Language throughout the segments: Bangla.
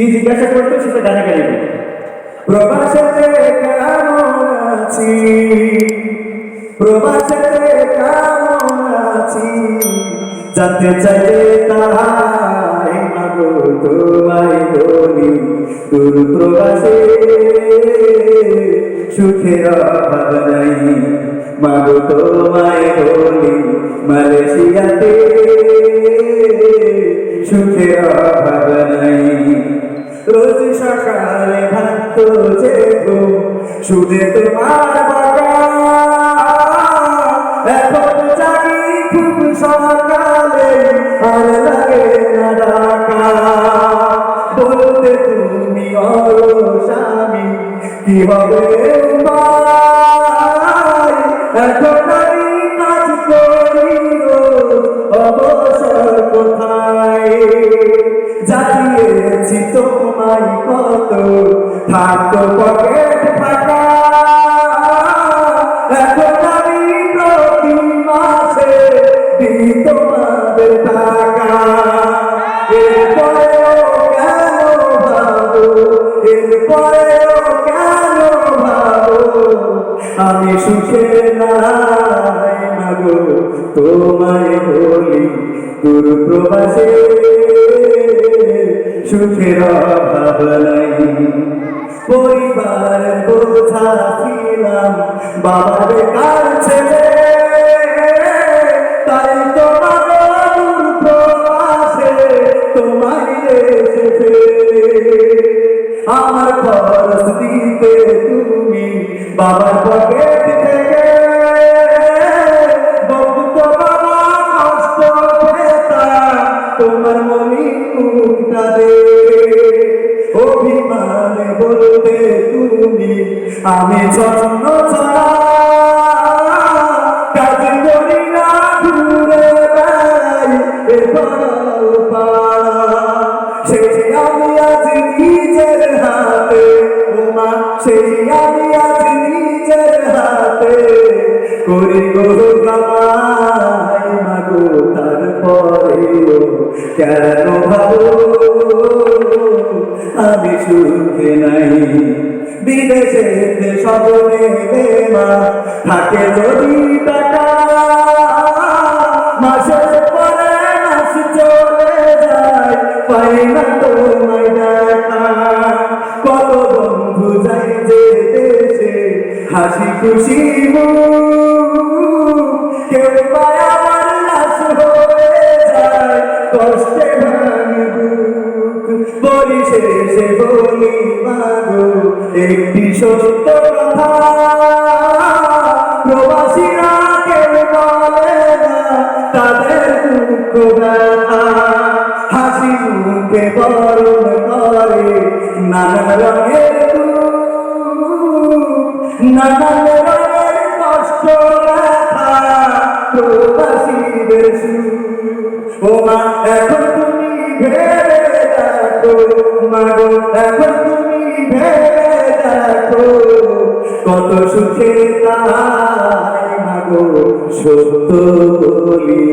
কি জিজ্ঞাসা করতো সেটা গানে গানে। প্রবাসেতে কেমন আছি? প্রবাসেতে কেমন আছি? জানতে চাইলে তাহাই মাগো তোমায় বলি, দূর প্রবাসে সুখের অভাব নাই। মাগো তোমায় বলি, মালয়েশিয়াতে সুখের অভাব নাই। রোজ সকালে ভাত যে গো। শুনে তোমার বাগান এখন জানি খুব সকালে, আর লাগে না ডাকা বলতে তুমি অরসামি কি হবে তোমায় কত থাকতো পকেট ফাঁকা। এখন আমি প্রতি মাসে দিই তোমাদের টাকা? এরপরেও কেন ভাবো? এরপরেও কেন ভাবো? আমি সুখে নাই মাগো, তোমায় বলি দূর প্রবাসে। সুখের অভাব নাই পরিবার বোঝা বাবার কার ছেলে তাই তোমার প্রবাসে তোমায় এসে আমার খরচ দিতে তুমি, বাবার পকেট আমি জন্ম কাজ করি না ঘুরে বেড়াই সেই আমি আজ নিজের হাতে, ওমা, সেই আমি আজ নিজের হাতে করি কেন ভাবো? আমি সুখে নাই। বিদেশে সবনে মা থাকে যদি টাকা পরে মাস চলে যায়, পাই না দেখা। কত বন্ধু যাই যে দেশে, হাসি খুশি কেউ পায় শেষে বলি, মাগো, একটি সত্য কথা। প্রবাসীরা কেউ বলে না, তাদের দুঃখ ব্যথা। হাসি মুখে বরণ করে নানান রঙের নানান রঙের কষ্ট ব্যথা। প্রবাসীদের ও মা, এখন তুমি ভেবে ভেবে দেখো কত সুখে মাগো সত্য বলি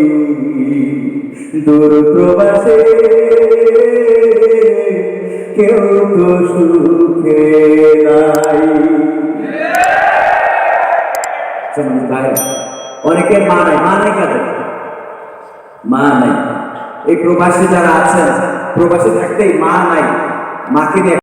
দূর প্রবাসে কেউ তো সুখে নাই অনেকের মা নাই মা নাই কাদের মা নাই এই প্রবাসী যারা আছেন, প্রবাসী থাকতেই মা নাই, মাকে